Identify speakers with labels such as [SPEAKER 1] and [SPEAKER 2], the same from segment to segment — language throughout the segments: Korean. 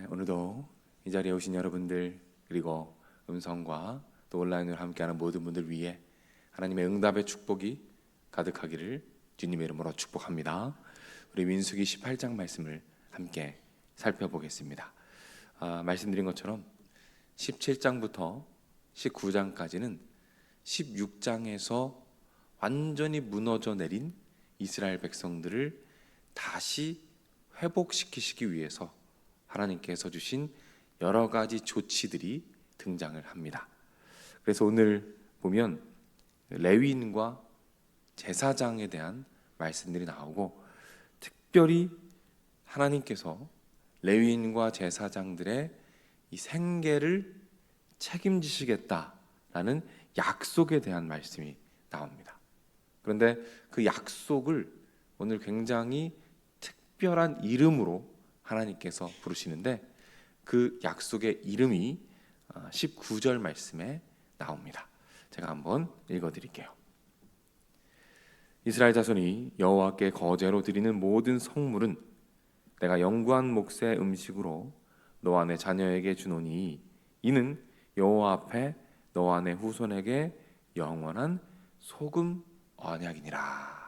[SPEAKER 1] 네, 오늘도 이 자리에 오신 여러분들 그리고 음성과 또 온라인으로 함께하는 모든 분들 위해 하나님의 응답의 축복이 가득하기를 주님의 이름으로 축복합니다. 우리 민수기 18장 말씀을 함께 살펴보겠습니다. 아, 말씀드린 것처럼 17장부터 19장까지는 16장에서 완전히 무너져 내린 이스라엘 백성들을 다시 회복시키시기 위해서 하나님께서 주신 여러 가지 조치들이 등장을 합니다. 그래서 오늘 보면 레위인과 제사장에 대한 말씀들이 나오고 특별히 하나님께서 레위인과 제사장들의 이 생계를 책임지시겠다라는 약속에 대한 말씀이 나옵니다. 그런데 그 약속을 오늘 굉장히 특별한 이름으로 하나님께서 부르시는데 그 약속의 이름이 19절 말씀에 나옵니다. 제가 한번 읽어 드릴게요. 이스라엘 자손이 여호와께 거제로 드리는 모든 성물은 내가 영구한 몫의 음식으로 너와 내 자녀에게 주노니 이는 여호와 앞에 너와 내 후손에게 영원한 소금 언약이니라.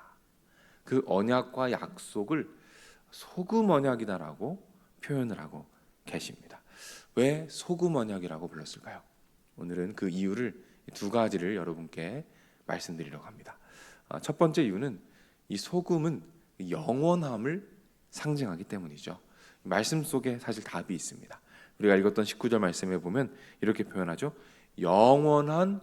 [SPEAKER 1] 그 언약과 약속을 소금 언약이다라고 표현을 하고 계십니다. 왜 소금 언약이라고 불렀을까요? 오늘은 그 이유를 두 가지를 여러분께 말씀드리려고 합니다. 아, 첫 번째 이유는 이 소금은 영원함을 상징하기 때문이죠. 말씀 속에 사실 답이 있습니다. 우리가 읽었던 19절 말씀에 보면 이렇게 표현하죠. 영원한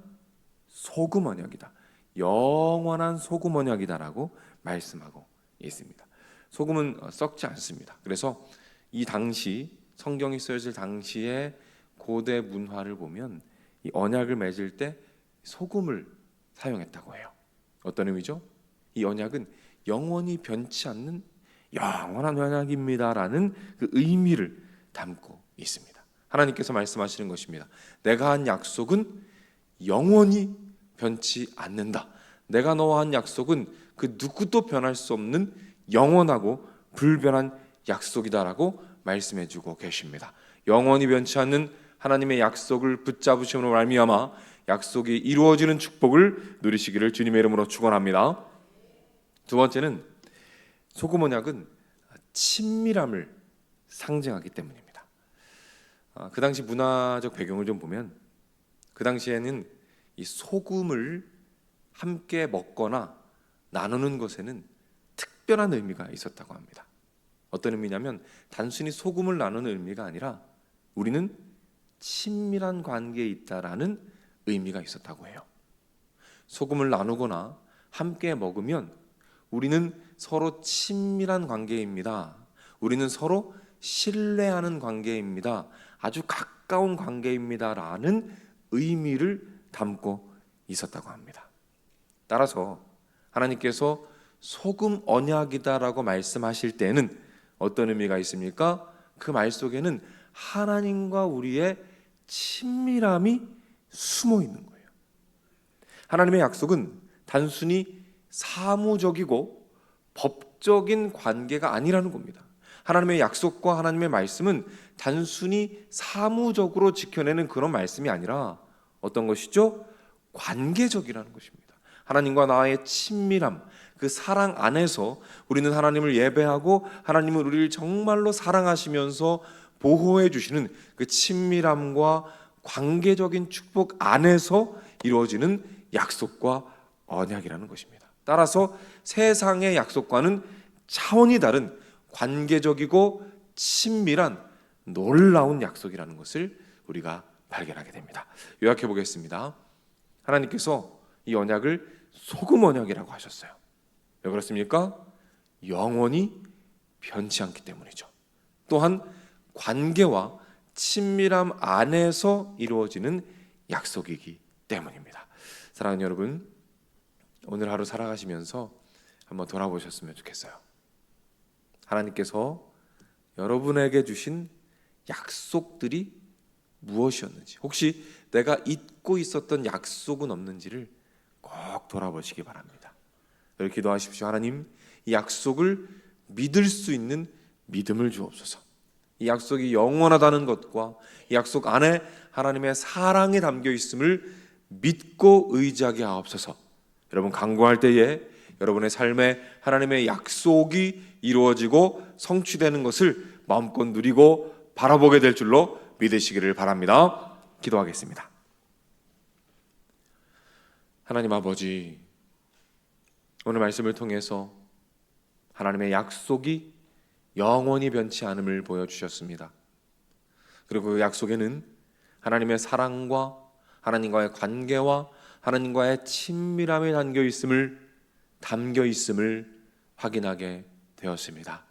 [SPEAKER 1] 소금 언약이다. 영원한 소금 언약이다라고 말씀하고 있습니다. 소금은 어, 썩지 않습니다. 그래서 이 당시 성경이 쓰여질 당시의 고대 문화를 보면 이 언약을 맺을 때 소금을 사용했다고 해요. 어떤 의미죠? 이 언약은 영원히 변치 않는 영원한 언약입니다라는 그 의미를 담고 있습니다. 하나님께서 말씀하시는 것입니다. 내가 한 약속은 영원히 변치 않는다. 내가 너와 한 약속은 그 누구도 변할 수 없는 영원하고 불변한 약속이다라고 말씀해 주고 계십니다. 영원히 변치 않는 하나님의 약속을 붙잡으심으로 말미암아 약속이 이루어지는 축복을 누리시기를 주님의 이름으로 축원합니다. 두 번째는 소금 언약은 친밀함을 상징하기 때문입니다. 아, 그 당시 문화적 배경을 좀 보면 그 당시에는 이 소금을 함께 먹거나 나누는 것에는 특별한 의미가 있었다고 합니다. 어떤 의미냐면 단순히 소금을 나누는 의미가 아니라 우리는 친밀한 관계에 있다라는 의미가 있었다고 해요. 소금을 나누거나 함께 먹으면 우리는 서로 친밀한 관계입니다. 우리는 서로 신뢰하는 관계입니다. 아주 가까운 관계입니다라는 의미를 담고 있었다고 합니다. 따라서 하나님께서 소금 언약이다라고 말씀하실 때는 어떤 의미가 있습니까? 그 말 속에는 하나님과 우리의 친밀함이 숨어 있는 거예요. 하나님의 약속은 단순히 사무적이고 법적인 관계가 아니라는 겁니다. 하나님의 약속과 하나님의 말씀은 단순히 사무적으로 지켜내는 그런 말씀이 아니라 어떤 것이죠? 관계적이라는 것입니다. 하나님과 나의 친밀함, 그 사랑 안에서 우리는 하나님을 예배하고 하나님은 우리를 정말로 사랑하시면서 보호해 주시는 그 친밀함과 관계적인 축복 안에서 이루어지는 약속과 언약이라는 것입니다. 따라서 세상의 약속과는 차원이 다른 관계적이고 친밀한 놀라운 약속이라는 것을 우리가 발견하게 됩니다. 요약해 보겠습니다. 하나님께서 이 언약을 소금 언약이라고 하셨어요. 왜 그렇습니까? 영원히 변치 않기 때문이죠. 또한 관계와 친밀함 안에서 이루어지는 약속이기 때문입니다. 사랑하는 여러분, 오늘 하루 살아가시면서 한번 돌아보셨으면 좋겠어요. 하나님께서 여러분에게 주신 약속들이 무엇이었는지, 혹시 내가 잊고 있었던 약속은 없는지를 꼭 돌아보시기 바랍니다. 늘 기도하십시오. 하나님, 이 약속을 믿을 수 있는 믿음을 주옵소서. 이 약속이 영원하다는 것과 이 약속 안에 하나님의 사랑이 담겨 있음을 믿고 의지하게 하옵소서. 여러분 강구할 때에 여러분의 삶에 하나님의 약속이 이루어지고 성취되는 것을 마음껏 누리고 바라보게 될 줄로 믿으시기를 바랍니다. 기도하겠습니다. 하나님 아버지, 오늘 말씀을 통해서 하나님의 약속이 영원히 변치 않음을 보여주셨습니다. 그리고 그 약속에는 하나님의 사랑과 하나님과의 관계와 하나님과의 친밀함이 담겨 있음을 담겨 있음을 확인하게 되었습니다.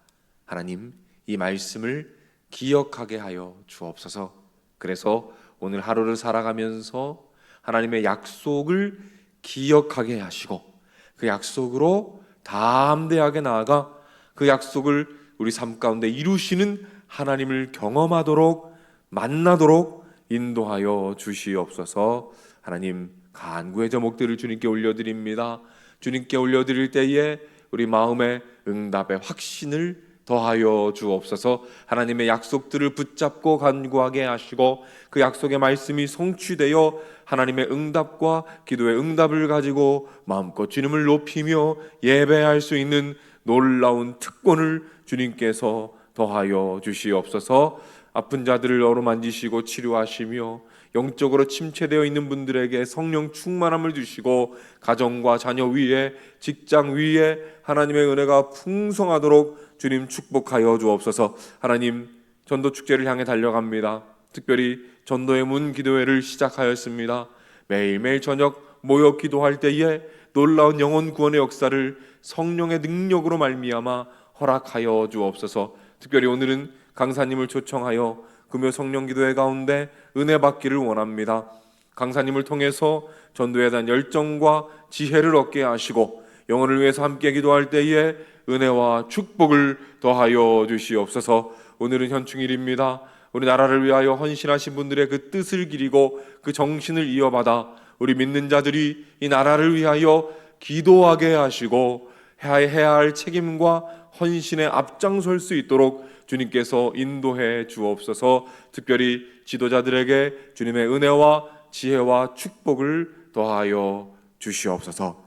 [SPEAKER 1] 하나님, 이 말씀을 기억하게 하여 주옵소서. 그래서 오늘 하루를 살아가면서 하나님의 약속을 기억하게 하시고 그 약속으로 담대하게 나아가 그 약속을 우리 삶 가운데 이루시는 하나님을 경험하도록 만나도록 인도하여 주시옵소서. 하나님 간구의 제목들을 주님께 올려드립니다. 주님께 올려드릴 때에 우리 마음의 응답의 확신을 더하여 주옵소서. 하나님의 약속들을 붙잡고 간구하게 하시고 그 약속의 말씀이 성취되어 하나님의 응답과 기도의 응답을 가지고 마음껏 주님을 높이며 예배할 수 있는 놀라운 특권을 주님께서 더하여 주시옵소서. 아픈 자들을 어루만지시고 치료하시며 영적으로 침체되어 있는 분들에게 성령 충만함을 주시고 가정과 자녀 위에 직장 위에 하나님의 은혜가 풍성하도록 주님 축복하여 주옵소서. 하나님 전도 축제를 향해 달려갑니다. 특별히 전도의 문 기도회를 시작하였습니다. 매일매일 저녁 모여 기도할 때에 놀라운 영혼 구원의 역사를 성령의 능력으로 말미암아 허락하여 주옵소서. 특별히 오늘은 강사님을 초청하여 금요 성령 기도회 가운데 은혜 받기를 원합니다. 강사님을 통해서 전도에 대한 열정과 지혜를 얻게 하시고 영혼을 위해서 함께 기도할 때에 은혜와 축복을 더하여 주시옵소서. 오늘은 현충일입니다. 우리 나라를 위하여 헌신하신 분들의 그 뜻을 기리고 그 정신을 이어받아 우리 믿는 자들이 이 나라를 위하여 기도하게 하시고 해야 할 책임과 헌신에 앞장설 수 있도록 주님께서 인도해 주옵소서. 특별히 지도자들에게 주님의 은혜와 지혜와 축복을 더하여 주시옵소서.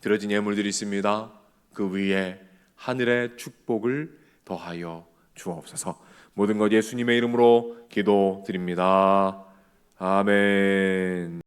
[SPEAKER 1] 들어진 예물들이 있습니다. 그 위에 하늘의 축복을 더하여 주옵소서. 모든 것 예수님의 이름으로 기도드립니다. 아멘.